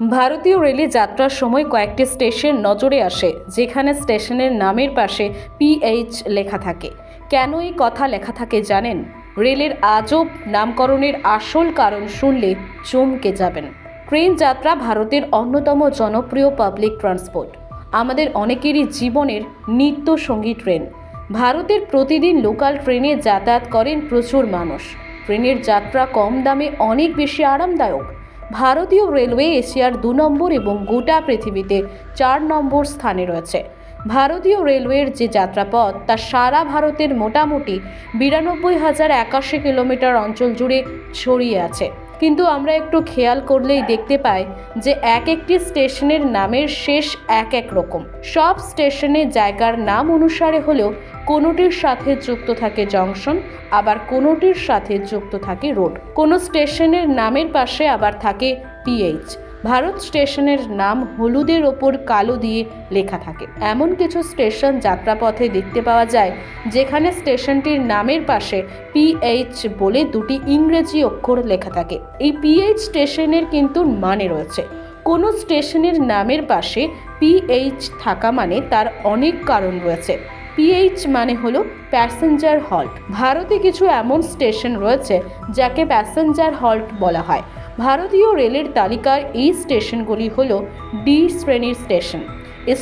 ভারতীয় রেলে যাত্রার সময় কয়েকটি স্টেশন নজরে আসে, যেখানে স্টেশনের নামের পাশে পিএইচ লেখা থাকে। কেন এই কথা লেখা থাকে জানেন? রেলের আজব নামকরণের আসল কারণ শুনলে চমকে যাবেন। ট্রেন যাত্রা ভারতের অন্যতম জনপ্রিয় পাবলিক ট্রান্সপোর্ট আমাদের অনেকেরই জীবনের নিত্য সঙ্গী ট্রেন। ভারতের প্রতিদিন লোকাল ট্রেনে যাতায়াত করেন প্রচুর মানুষ। ট্রেনের যাত্রা কম দামে অনেক বেশি আরামদায়ক। ভারতীয় রেলওয়ে এশিয়ার দু নম্বর এবং গোটা পৃথিবীতে চার নম্বর স্থানে রয়েছে। ভারতীয় রেলওয়ের যে যাত্রাপথ, তা সারা ভারতের মোটামুটি বিরানব্বই হাজার একাশি কিলোমিটার অঞ্চল জুড়ে ছড়িয়ে আছে। কিন্তু আমরা একটু খেয়াল করলেই দেখতে পাই যে এক একটি স্টেশনের নামের শেষ এক এক রকম। সব স্টেশনে জায়গার নাম অনুসারে হলেও কোনোটির সাথে যুক্ত থাকে জংশন, আবার কোনোটির সাথে যুক্ত থাকে রোড। কোনো স্টেশনের নামের পাশে আবার থাকে পিএইচ। ভারত স্টেশনের নাম হলুদের ওপর কালো দিয়ে লেখা থাকে। এমন কিছু স্টেশন যাত্রাপথে দেখতে পাওয়া যায়, যেখানে স্টেশনটির নামের পাশে পিএইচ বলে দুটি ইংরেজি অক্ষর লেখা থাকে। এই পিএইচ স্টেশনের কিন্তু মানে রয়েছে। কোনো স্টেশনের নামের পাশে পিএইচ থাকা মানে তার অনেক কারণ রয়েছে। পিএইচ মানে হলো প্যাসেঞ্জার হল্ট ভারতে কিছু এমন স্টেশন রয়েছে যাকে প্যাসেঞ্জার হল্ট বলা হয়। ভারতীয় রেলের তালিকার এই স্টেশনগুলি হলো ডি শ্রেণির স্টেশন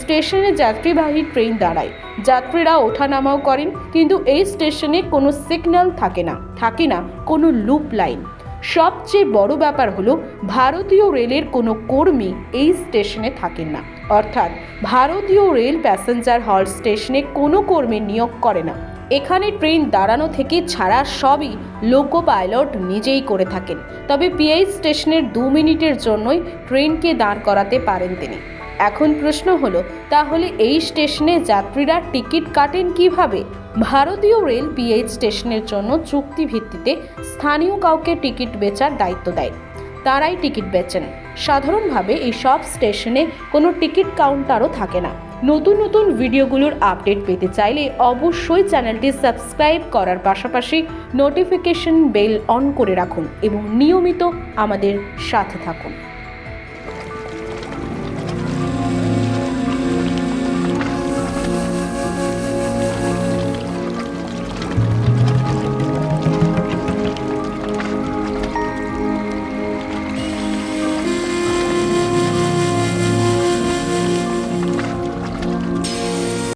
স্টেশনে যাত্রীবাহী ট্রেন দাঁড়ায়। যাত্রীরা ওঠানামাও করেন, কিন্তু এই স্টেশনে কোনো সিগন্যাল থাকে না থাকে না, কোনো লুপ লাইন সবচেয়ে বড় ব্যাপার হলো ভারতীয় রেলের কোনো কর্মী এই স্টেশনে থাকেন না। অর্থাৎ ভারতীয় রেল প্যাসেঞ্জার হল স্টেশনে কোনো কর্মী নিয়োগ করে না। এখানে ট্রেন দাঁড়ানো থেকে ছাড়া সবই লোকো পাইলট নিজেই করে থাকেন। তবে পিআইচ স্টেশনের দু মিনিটের জন্যই ট্রেনকে দাঁড় করাতে পারেন তিনি। এখন প্রশ্ন হলো, তাহলে এই স্টেশনে যাত্রীরা টিকিট কাটেন কীভাবে? ভারতীয় রেল পিএইচ স্টেশনের জন্য চুক্তি ভিত্তিতে স্থানীয় কাউকে টিকিট বেচার দায়িত্ব দেয়। তারাই টিকিট বেচেন। সাধারণভাবে এই সব স্টেশনে কোনো টিকিট কাউন্টারও থাকে না। নতুন নতুন ভিডিওগুলোর আপডেট পেতে চাইলে অবশ্যই চ্যানেলটি সাবস্ক্রাইব করার পাশাপাশি নোটিফিকেশন বেল অন করে রাখুন এবং নিয়মিত আমাদের সাথে থাকুন।